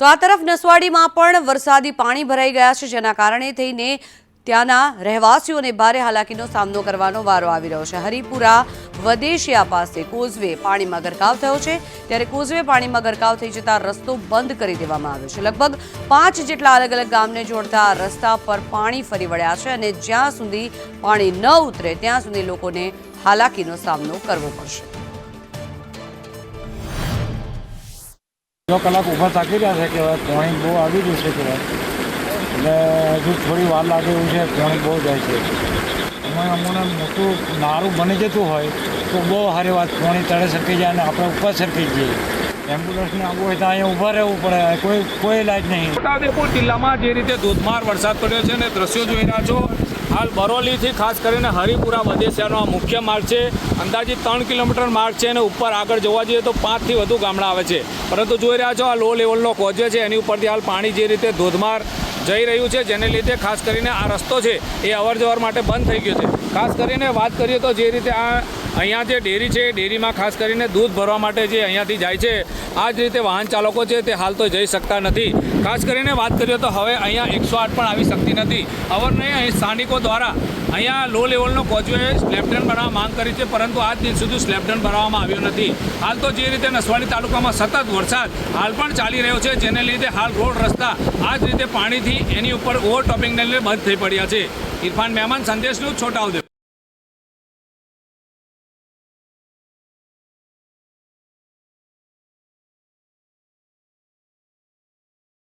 તો આ તરફ નસવાડીમાં પણ વરસાદી પાણી ભરાઈ ગયા છે, જેના કારણે થઈને ત્યાંના રહેવાસીઓને ભારે હાલાકીનો સામનો કરવાનો વારો આવી રહ્યો છે. હરિપુરા વદેશિયા પાસે કોઝવે પાણીમાં ગરકાવ થયો છે. ત્યારે કોઝવે પાણીમાં ગરકાવ થઈ જતા રસ્તો બંધ કરી દેવામાં આવ્યો છે. લગભગ પાંચ જેટલા અલગ અલગ ગામને જોડતા રસ્તા પર પાણી ફરી વળ્યા છે અને જ્યાં સુધી પાણી ન ઉતરે, ત્યાં સુધી લોકોને હાલાકીનો સામનો કરવો પડશે. છ કલાક ઊભા થાકી રહ્યા છે કે પાણી બહુ આવી ગયું છે કે એટલે હજુ થોડી વાર લાગે એવું છે, પાણી બહુ જાય છે. એમાં અમને મોટું નારું બની જતું હોય તો બહુ સારી વાત, પાણી તળે સરકી જાય અને આપણે ઉપર સરકી જઈએ. એમ્બ્યુલન્સને આવવું હોય તો અહીંયા ઊભા રહેવું પડે, કોઈ કોઈ ઇલાજ નહીં. છોટાઉદેપુર જિલ્લામાં જે રીતે ધોધમાર વરસાદ પડ્યો છે અને દ્રશ્યો જોઈ રહ્યા છો હાલ બરોલીથી ખાસ કરીને હરિપુરા વદેસિયાનો આ મુખ્ય માર્ગ છે. અંદાજિત ત્રણ કિલોમીટર માર્ગ છે અને ઉપર આગળ જોવા જઈએ તો પાંચથી વધુ ગામડા આવે છે. પરંતુ જોઈ રહ્યા છો આ લો લેવલનો કોઝવે છે. એની ઉપરથી હાલ પાણી જે રીતે ધોધમાર જઈ રહ્યું છે, જેને લીધે ખાસ કરીને આ રસ્તો છે એ અવર માટે બંધ થઈ ગયો છે. ખાસ કરીને વાત કરીએ તો જે રીતે આ અહીંયા જે ડેરી છે ડેરીમાં ખાસ કરીને દૂધ ભરવા માટે જે અહીંયાથી જાય છે, આ જ રીતે વાહન ચાલકો છે, તે હાલ તો જઈ શકતા નથી. ખાસ કરીને વાત કરીએ તો હવે અહીંયા એકસો આઠ પણ આવી શકતી નથી. અવર નહીં અહીં સ્થાનિકો દ્વારા અહીંયા લો લેવલનો કોચવે સ્લેબડન બનાવવા માંગ કરી છે, પરંતુ આજ દિન સુધી સ્લેબડન બનાવવામાં આવ્યો નથી. હાલ તો જે રીતે નસવાડી તાલુકામાં સતત વરસાદ હાલ પણ ચાલી રહ્યો છે, જેને લીધે હાલ રોડ રસ્તા આ જ રીતે પાણીથી એની ઉપર ઓવરટોપિંગને લીધે બંધ થઈ પડ્યા છે. ઇરફાન મહેમાન સંદેશનું છોટાઉદેપુર